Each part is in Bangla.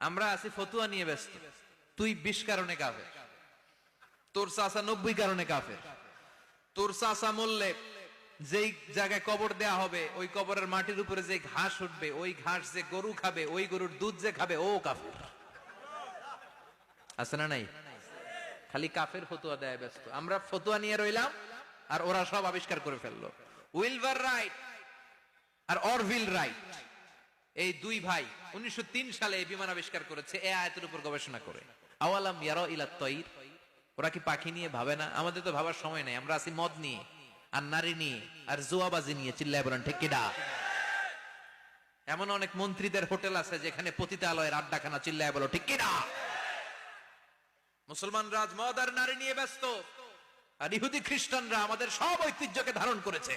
আমরা আছি ফতুয়া নিয়ে ব্যস্ত। তুই বিশ কারণে কাফের। তোর চাষা নব্বই কারণে কাফের। তোর চাষা মরলে যেই জায়গায় কবর দেয়া হবে, ওই কবরের মাটির উপরে যে ঘাস উঠবে, ওই ঘাস যে গরু খাবে, ওই গরুর দুধ যে খাবে, ও কাফের। আছে না নাই? খালি কাফের ফতুয়া দেয় ব্যস্ত। আমরা ফতুয়া নিয়ে রইলাম, আর ওরা সব আবিষ্কার করে ফেলল। উইলভার রাইট আর অরভিল রাইট। এই দুই ভাই উনিশশো সালে এই বিমান আবিষ্কার করেছে, এ আয়তের উপর গবেষণা করে। আওয়ালাম ইয়ারো ইলা তৈর। ওরা কি পাখি নিয়ে ভাবে না? আমাদের তো ভাবার সময় নেই, আমরা আছি মদ নিয়ে, আর নারী নিয়ে, আর জুয়াবাজি নিয়ে, চিল্লায় বলেন, ঠিক কিনা? এমন অনেক মন্ত্রীদের হোটেল আছে যেখানে পতিতালয়ের আড্ডাখানা চিল্লায় বলো, ঠিক কিনা? মুসলমান রাজ মদ আর নারী নিয়ে ব্যস্ত, আর ইহুদি খ্রিস্টানরা আমাদের সব ঐতিহ্যকে ধারণ করেছে।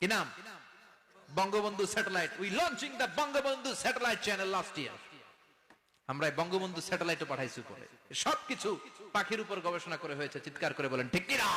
কি নাম? Bangabandhu satellite. We launching the Bangabandhu satellite channel last year আমরা বঙ্গবন্ধু স্যাটেলাইটও পাঠাইছি উপরে। সবকিছু পাখির উপর গবেষণা করে হয়েছে, চিৎকার করে বলেন, ঠিক কিনা